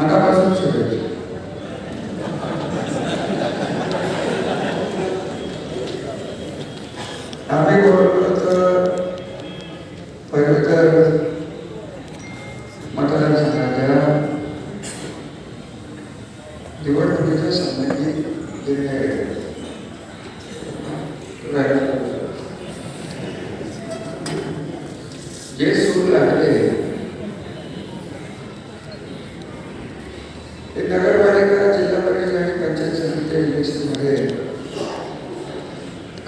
నాకు ఆ కాన్సెప్ట్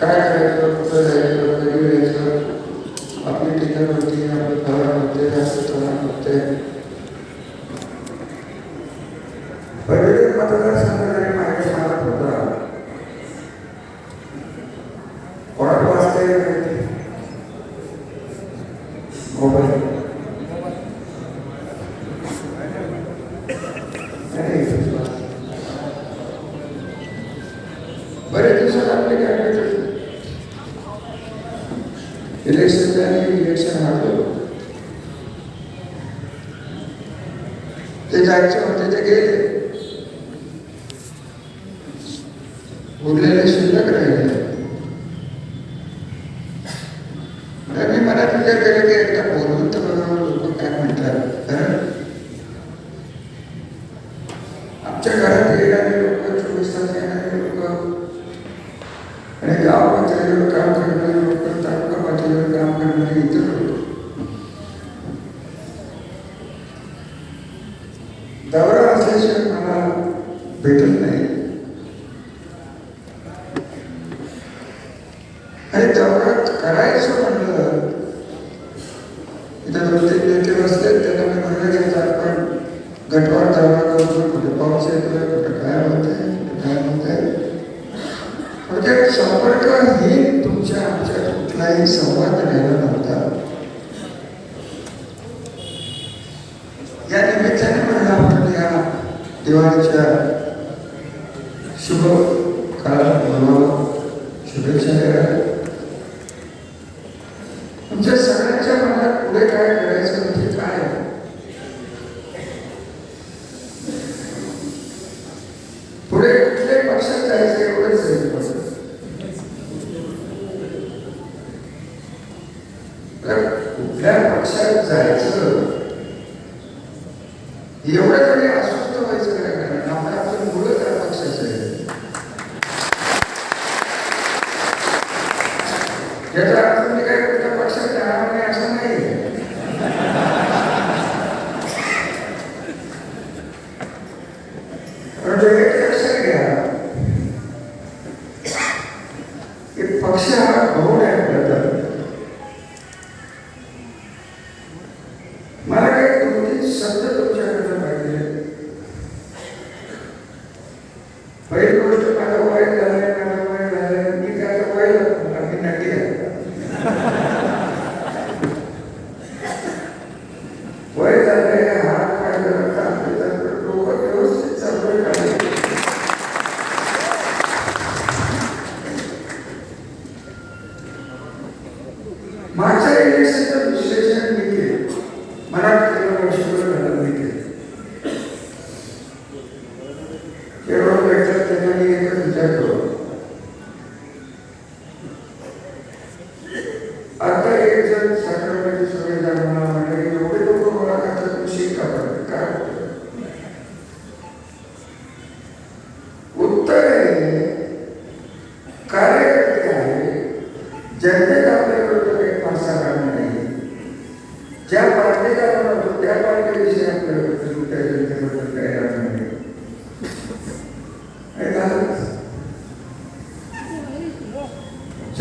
काय करायचं कुठं जायचं कधी यायचं आपली ठिकाण होती आपलं घरामध्ये असं घरामध्ये ते जायचे होते ते गेले. उरलेले शिल्लक राहिले. आणि तेव्हा करायचं म्हणलं. इथं दोन तीन नेते असते त्यांना मी म्हणलं घेत आपण गटवार दावा करून कुठे पाऊस येतोय कुठे काय होत काय होत आहे म्हणजे संपर्क हे तुमच्या आमच्या कुठलाही संवाद राहिला नव्हता. या निमित्ताने म्हणलं आपण या दिवाळीच्या ते पक्ष गौड आहेत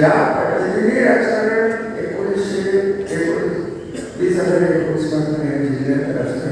যা পাঠাতে এক হাজার একুশে একুশ বিশ হাজার একুশ মাধ্যমে জিল্লার রাষ্ট্রীয়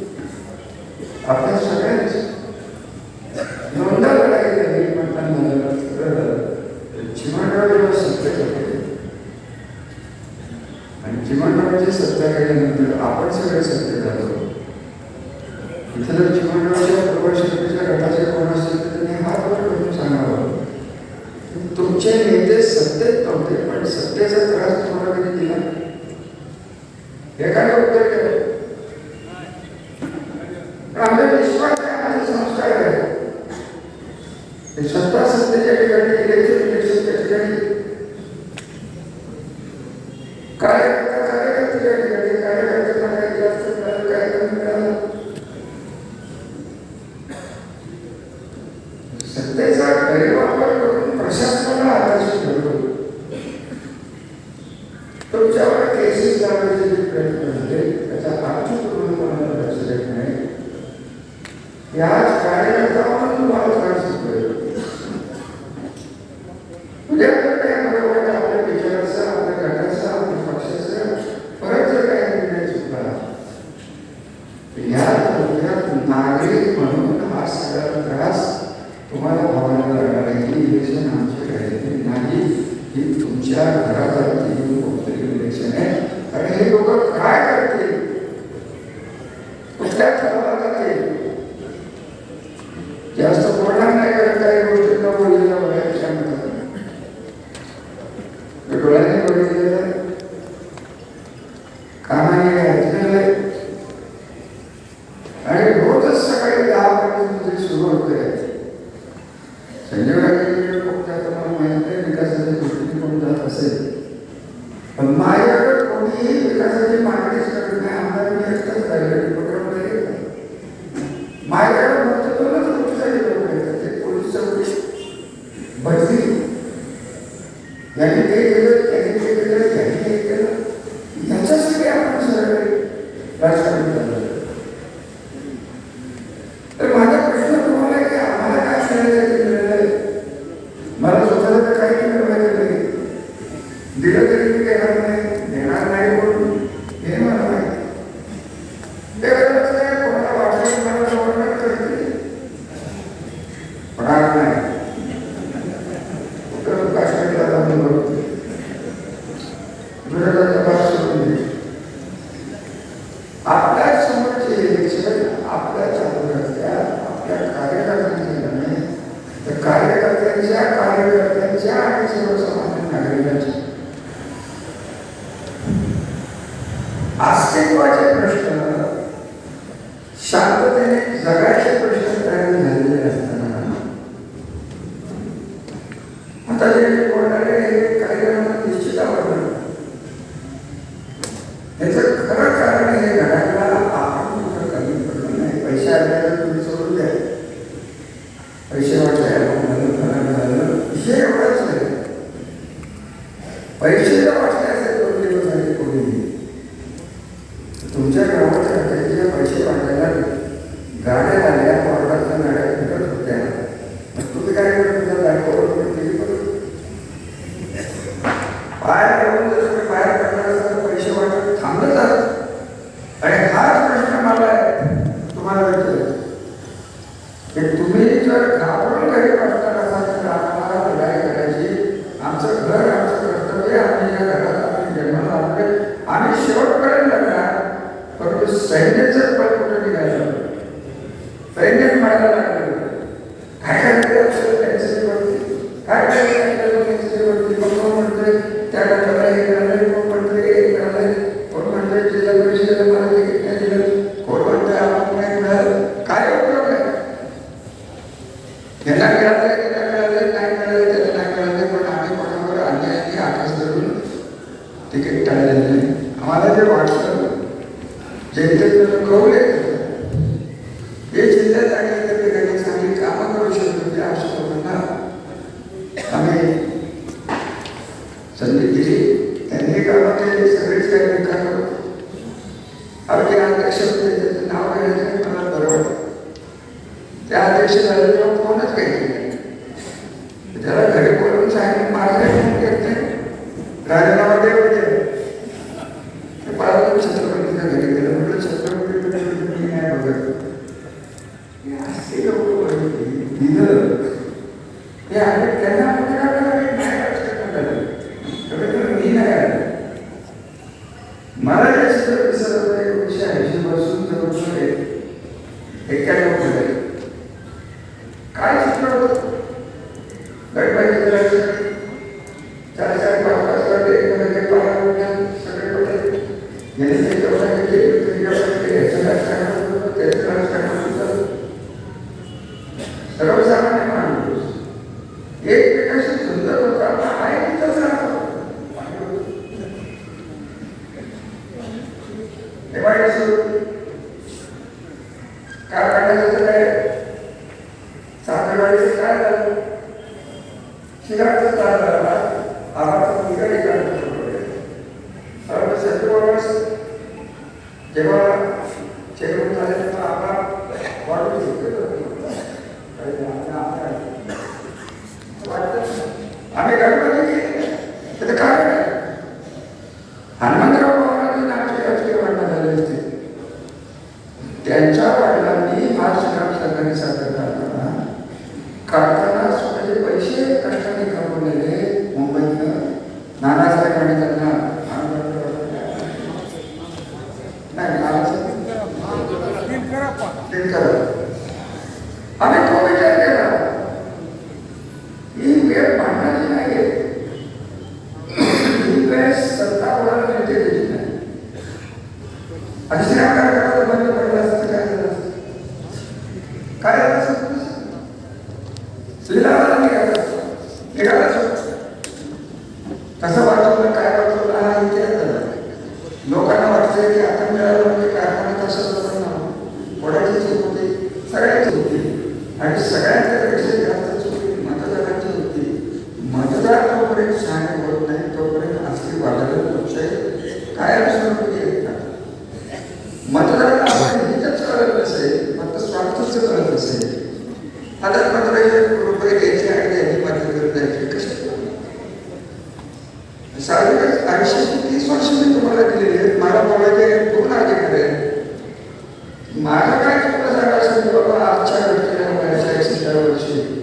आपण सगळेच दोनदा लढाई झाली म्हटल्यानंतर चिमणरावेला सत्ता घेतली आणि चिमणरावाची सत्ता गेल्यानंतर आपण सगळे हे सत्ता सत्तेच्या ठिकाणी त्याच्या ठिकाणी संजयराजे पक्षाचं मला माहिती आहे विकासाच्या दृष्टीने कोण जात असेल. पण माझ्याकडे कोणीही विकासाची मागणीच करत नाही. ஒரே त्याला कळालं नाही कळालं पण आम्ही कोणावर तिकीट टाळलेलं नाही आम्हाला जे वाटतं जे ते कळले एकमेकाशी संदर्भ त्यांच्या वडिलांनी हा श्रीराम सरकारी सादर Llegar a माझा काय तुला सांगायचं की? बाबा आजच्या घटनेला वयाच्या एकशे वर्षी.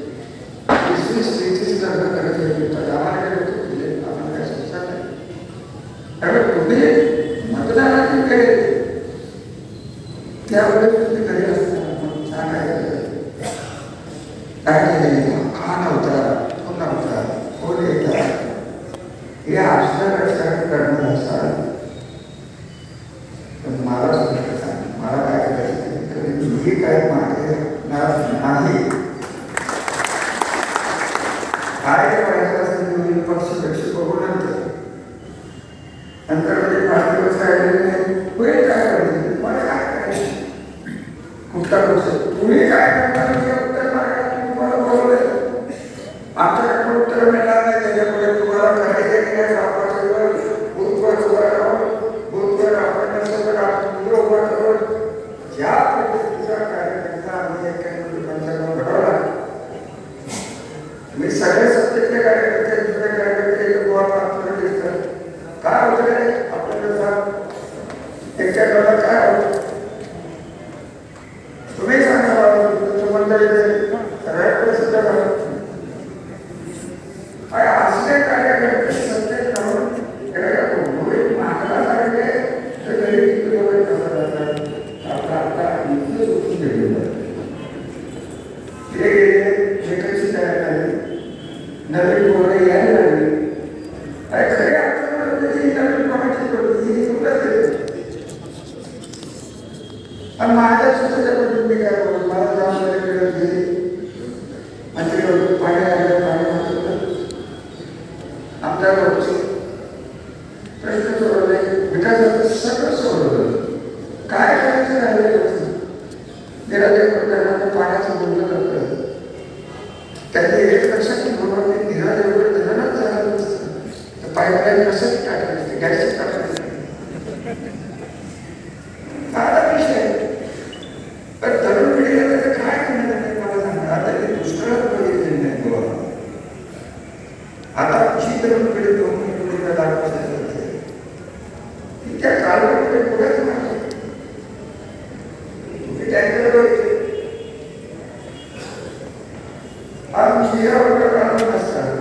स्त्रीचीच लग्न करत ಮಂಡಳಿಗೆ आपल्याला प्रश्न सोडवले विकासाचं सगळं सोडवलं काय करायचं राहिलेलं होतं निराले प्रकरणाने पाण्याचं बोलणं करतं त्यांनी हे लक्षात que é o pecado.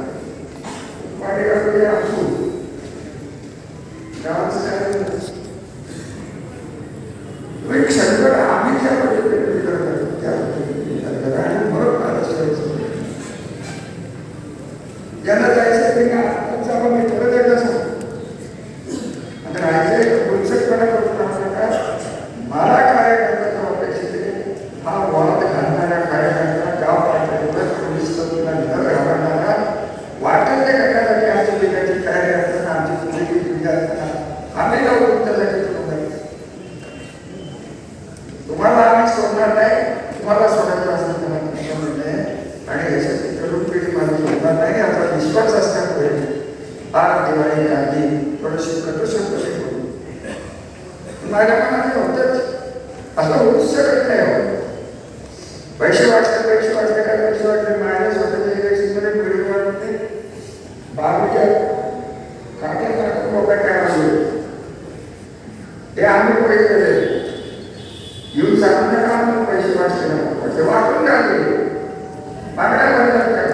algo de. असे वाटून जाते मागण्या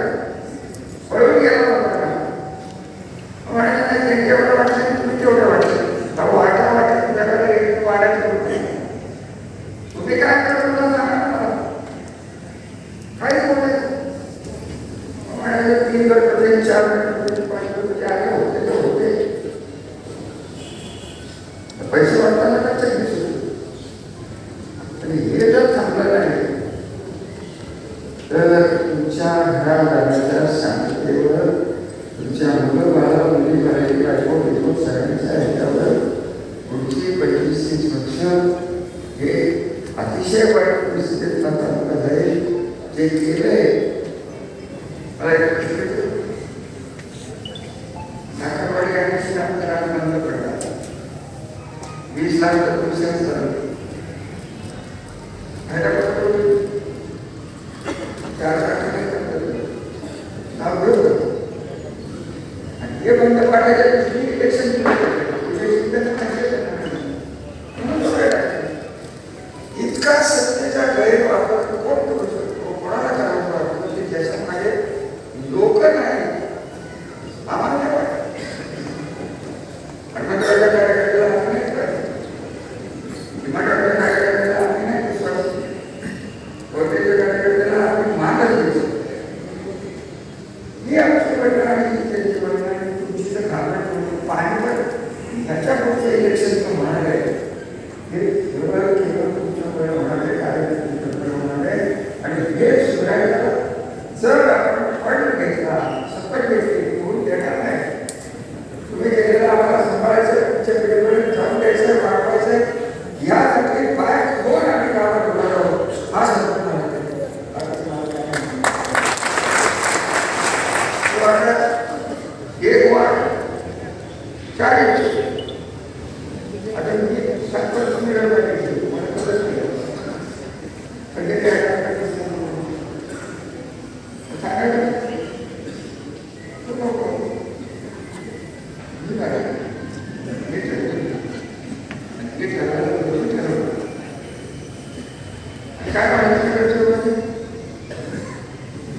शिक्षण हे अतिशय वाईट परिस्थितीतला तालुका जाईल. जे केलं आहे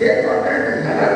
Yeah.